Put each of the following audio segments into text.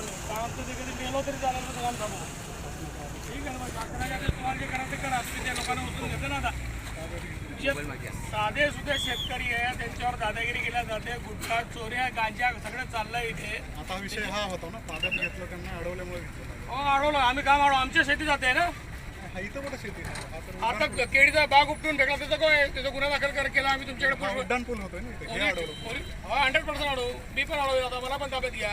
कधी गेलो तरी चालेल तर काम थांबू ठीक आहे ना मग तुम्हाला जे ते करा तुम्ही त्या लोकांना उचलून घेते ना आता जे साधे सुधे शेतकरी आहे त्यांच्यावर दादागिरी केल्या जाते गुटखा चोऱ्या गांजा सगळं चाललंय इथे आता विषय हा होता ना ताब्यात घेतलं त्यांना अडवल्यामुळे हो अडवलं. आम्ही काम अडवलं. आमच्या शेती जाते ना. इथं कुठं शेती? आहे? तर आता केळीचा बाग उपटून फेकला त्याचा काय? त्याचा गुन्हा दाखल कर- केला आम्ही तुमच्याकडे हा पुष्प- उड्डाण पूल होतोय ना इथे हे अडवलं. हा हंड्रेड पर्सेंट अडवू मी पण अडवू आता मला पण ताब्यात घ्या.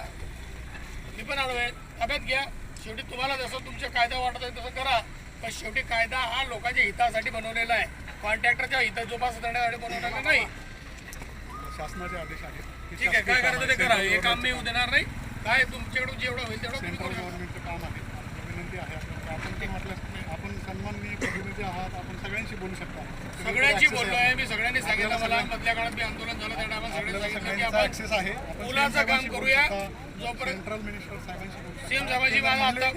मी पण अडवेन ताब्यात घ्या. शेवटी तुम्हाला जसं तुमचे कायदा वाटत आहे तसं करा. पण शेवटी कायदा हा लोकांच्या हितासाठी बनवलेला आहे. कॉन्ट्रॅक्टरच्या हित जोपास करण्यासाठी बनवलेला नाही? शासनाचे आदेश आहेत. हे ठीक आहे. काय करायचं ते करा. आहे. हे काम मी देणार नाही. काय तुमच्याकडून जेवढं होईल तेवढं सेंट्रल. गव्हर्नमेंटचं काम आहे. विनंती आहे. आपण पण म्हटलं आपण सन्माननीय प्रतिनिधी आहात. आपण सगळ्यांशी बोलू शकता. सगळ्यांशी बोललो आहे. आहे मी सगळ्यांनी सांगितलं मला. मधल्या काळात मी आंदोलन झालं त्या टायमात सगळ्यांनी सांगितलं की आपण आहे. मुलाचं काम करूया. सीएम साहेबांची माझं आता.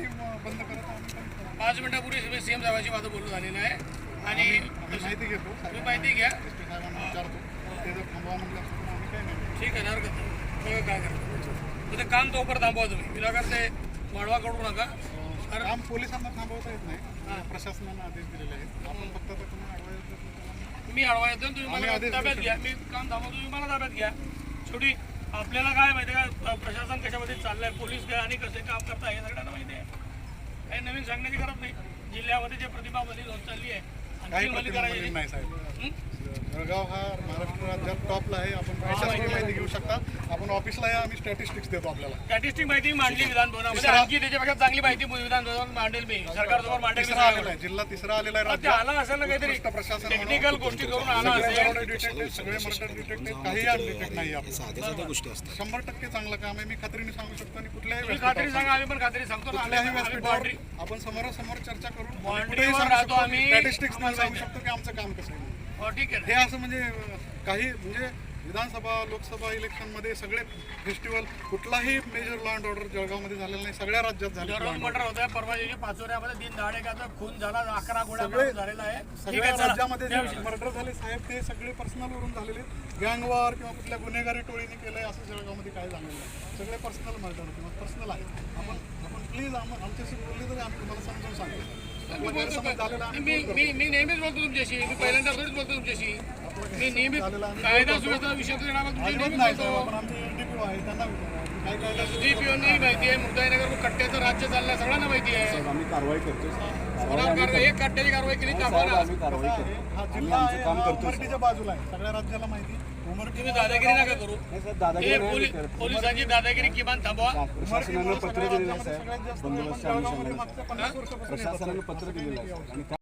पाच मिनिटापूर्वी सीएम साहेबांची माझं बोलणं झालेलं आहे. आणि माहिती घेतो. तुम्ही माहिती घ्या. ठीक आहे हरकत नाही काय करतो? ते काम तोपर्यंत थांबवा तुम्ही. विनाकारण ते वाढवा करू नका. अं, काम पोलिसांना थांबवता येत नाही. प्रशासनाने आदेश दिलेले आहेत. आपण फक्त तुम्ही अडवा येतो तुम्ही मला ताब्यात घ्या. मी काम थांबवतो तुम्ही मला ताब्यात घ्या. शेवटी आपल्याला काय माहिती आहे का? प्रशासन कशामध्ये चाललंय? पोलीस काय आणि कसे काम करता हे सगळ्यांना माहिती आहे. काही नवीन सांगण्याची गरज नाही. जिल्ह्यामध्ये जे प्रतिभा बली होत चालली आहे आणखी करायची. नाही साहेब? जळगाव हा महाराष्ट्र राज्यात टॉपला आहे. आपण प्रशासकीय माहिती घेऊ शकता. आपण ऑफिसला या आम्ही स्टॅटिस्टिक्स देतो आपल्याला. स्टॅटिस्टिक माहिती मांडली विधान भवनामध्ये तिसरा- आणखी त्याच्यापेक्षा चांगली माहिती विधान भवनात मांडेल मी. सरकारसमोर मांडेल तिसरा आलेला. आहे. जिल्हा तिसरा आलेला आहे ते राज्यात. आला असेल ना काहीतरी. प्रशासन. टेक्निकल गोष्टी करून आला सगळे असेल सगळे मर्डर डिटेक्टिव्ह काही अनडिटेक्ट नाही आपण साध्या साध्या गोष्टी असतात. शंभर टक्के चांगलं काम आहे. मी खात्रीने सांगू शकतो आणि कुठल्याही खात्री सांगा आम्ही पण खात्री सांगतो कुठल्याही व्यासपीठावर आपण समोरासमोर चर्चा करून कुठेही सांगू राहतो शकतो. आम्ही. स्टॅटिस्टिक्स सांगू शकतो की आमचं काम कसं आहे. ठीक आहे. हे. असं म्हणजे काही म्हणजे विधानसभा लोकसभा इलेक्शनमध्ये सगळे फेस्टिवल कुठलाही मेजर लॉ अँड ऑर्डर जळगावमध्ये झालेला नाही. सगळ्या राज्यात झाले. मर्डर होत आहे परवा दिवशी पाचोऱ्यामध्ये दिन दहाडेकाचा खून झाला अकरा गोळ्या झालेला आहे. सगळ्या आहे. राज्यामध्ये जे मर्डर झाले साहेब ते सगळे पर्सनल वरून झालेले. गँगवार किंवा कुठल्या गुन्हेगारी टोळीने केलंय असं जळगावमध्ये काय झालेलं नाही. सगळे पर्सनल मर्डर किंवा पर्सनल आहे. आपण आपण प्लीज आमच्याशी बोलले तरी आम्ही तुम्हाला समजून सांगतो. मी मी नेहमीच बोलतो तुमच्याशी. मी पहिल्यांदा थोडीच बोलतो तुमच्याशी. मी नेहमीच कायदा सुव्यवस्था तुमच्याशी अजिबात नेहमीच बोलतो. माहिती आहे. कट्ट्याचं राज्य सगळ्यांना माहिती आहे. आम्ही कारवाई करतो कोणावर कारवाई एक कट्ट्याची कारवाई केली दाखवा ना आम्ही कारवाई करतो हा आम्ही जिल्हा आहे आमचं काम हा करतो उमरठीच्या बाजूला आहे. सगळ्या राज्याला माहिती तुम्ही दादागिरी नका करू. हे. पोलिसांची दादागिरी किमान थांबवा. प्रशासनानं पत्र दिलेलं आहे साहेब. बंदोबस्त. प्रशासनानं पत्र दिलेलं